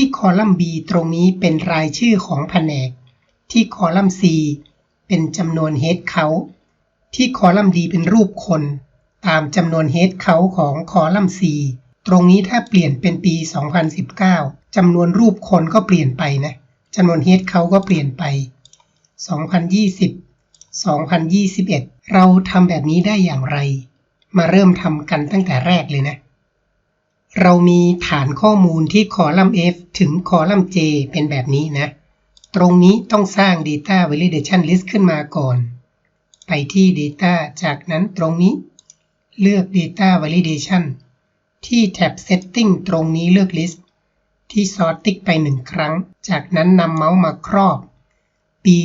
ที่คอลัมน์ B ตรงนี้เป็นรายชื่อของแผนก ที่คอลัมน์ C เป็นจำนวน head count ที่คอลัมน์ D เป็นรูปคน ตามจำนวน head count ของคอลัมน์ C ตรงนี้ถ้าเปลี่ยนเป็นปี 2019 จำนวนรูปคนก็เปลี่ยนไปนะจำนวน head count ก็เปลี่ยนไป 2020 2021 เราทำแบบนี้ได้อย่างไร มาเริ่มทำกันตั้งแต่แรกเลยนะ เรามีฐานข้อมูลที่คอลัมน์ F ถึงคอลัมน์ J เป็นแบบนี้นะ ตรงนี้ต้องสร้าง Data Validation List ขึ้นมาก่อน ไปที่ Data จากนั้นตรงนี้ เลือก Data Validation ที่แท็บ Setting ตรงนี้เลือก List ที่ Sort ติ๊กไปหนึ่งครั้ง จากนั้นนำเมาส์มาครอบ ปี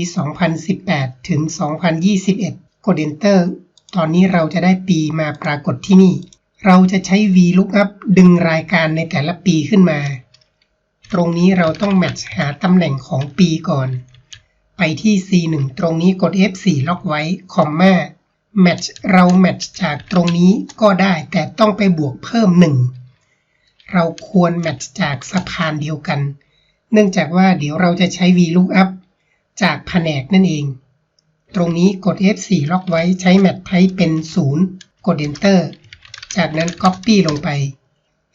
2018 ถึง 2021 กด Enter ตอนนี้เราจะได้ปีมาปรากฏที่นี่ เราจะใช้ VLOOKUP ดึงรายการในแต่ละปีขึ้นมา ตรงนี้เราต้องแมทช์หาตำแหน่งของปีก่อน ไปที่ C1 ตรงนี้กด F4 ล็อกไว้ คอมมาแมทช์เราแมทช์จากตรงนี้ก็ได้แต่ต้องไปบวกเพิ่ม 1 เราควรแมทช์จากสะพานเดียวกัน เนื่องจากว่าเดี๋ยวเราจะใช้ VLOOKUP จากแผนกนั่นเอง ตรงนี้กด F4 ล็อกไว้ใช้ Match Type เป็น 0 กด Enter จากนั้น Copy ลงไป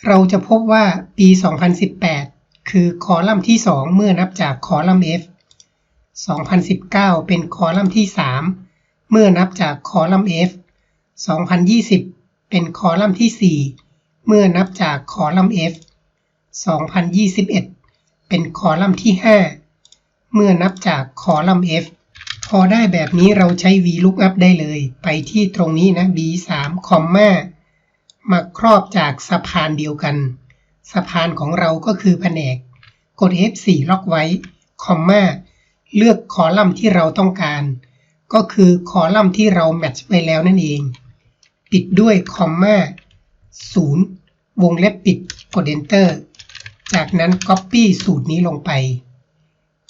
เราจะพบว่าปี 2018 คือคอลัมน์ที่ 2 เมื่อนับจากคอลัมน์ F 2019 เป็นคอลัมน์ที่ 3 เมื่อนับจากคอลัมน์ F 2020 เป็นคอลัมน์ที่ 4 เมื่อนับจากคอลัมน์ F 2021 เป็นคอลัมน์ที่ 5 เมื่อนับจากคอลัมน์ F พอได้แบบนี้เราใช้ VLOOKUP ได้เลย ไปที่ตรงนี้นะ B3 คอมมา มาครอบจากสะพานเดียวกัน สะพานของเราก็คือแผนก กด F4 ล็อกไว้ คอมมาเลือกคอลัมน์ที่เราต้องการ ก็คือคอลัมน์ที่เราแมทช์ไปแล้วนั่นเอง ปิดด้วยคอมมา0วงเล็บปิดกด Enter จากนั้น Copy สูตรนี้ลงไป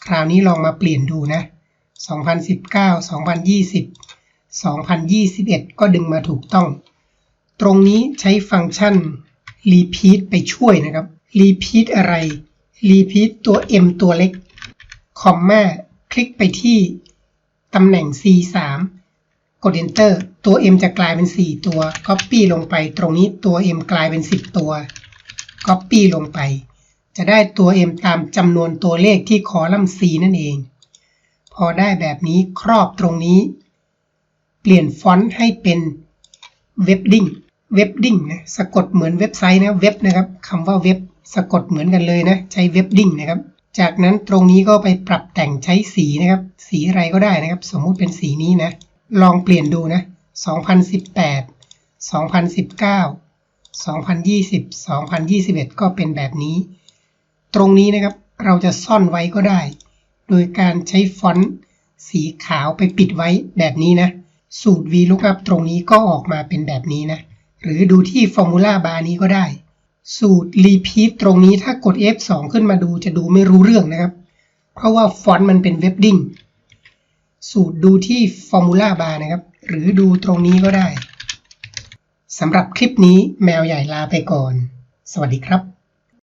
คราวนี้ลองมาเปลี่ยนดูนะ 2019 2020 2021 ก็ดึงมาถูกต้อง ตรงนี้ใช้ฟังก์ชัน repeat ไปช่วยนะครับ repeat อะไร repeat ตัว m ตัวเล็กคอมมาคลิกไปที่ตำแหน่ง c3 กด enter ตัว m จะกลายเป็น 4 ตัว copy ลงไป ตรงนี้ตัว m กลายเป็น 10 ตัว copy ลงไป จะได้ตัว m ตามจำนวนตัวเลขที่คอลัมน์ c นั่นเอง พอได้แบบนี้ครอบตรงนี้ เปลี่ยนฟอนต์ให้เป็นเว็บดิ้ง เว็บดิ้งนะสะกดเหมือนเว็บไซต์นะเว็บนะครับคำว่าเว็บสะกดเหมือนกันเลยนะ ใช้เว็บดิ้งนะครับ จากนั้นตรงนี้ก็ไปปรับแต่งใช้สีนะครับ สีอะไรก็ได้นะครับ สมมุติเป็นสีนี้นะ ลองเปลี่ยนดูนะ 2018 2019 2020 2021 ก็เป็นแบบนี้ ตรงนี้นะครับเราจะซ่อนไว้ก็ได้ โดยการใช้ฟอนต์สีขาวไปปิดไว้แบบนี้นะ สูตร VLOOKUP ตรงนี้ก็ออกมาเป็นแบบนี้นะ หรือดูที่ Formula Bar นี้ก็ได้ สูตร Repeat ตรงนี้ถ้ากด F2 ขึ้นมาดูจะดูไม่รู้เรื่องนะครับ เพราะว่าฟอนต์มันเป็นเว็บดิ้งสูตรดูที่ Formula Bar นะครับ หรือดูตรงนี้ก็ได้สำหรับคลิปนี้แมวใหญ่ลาไปก่อน สวัสดีครับ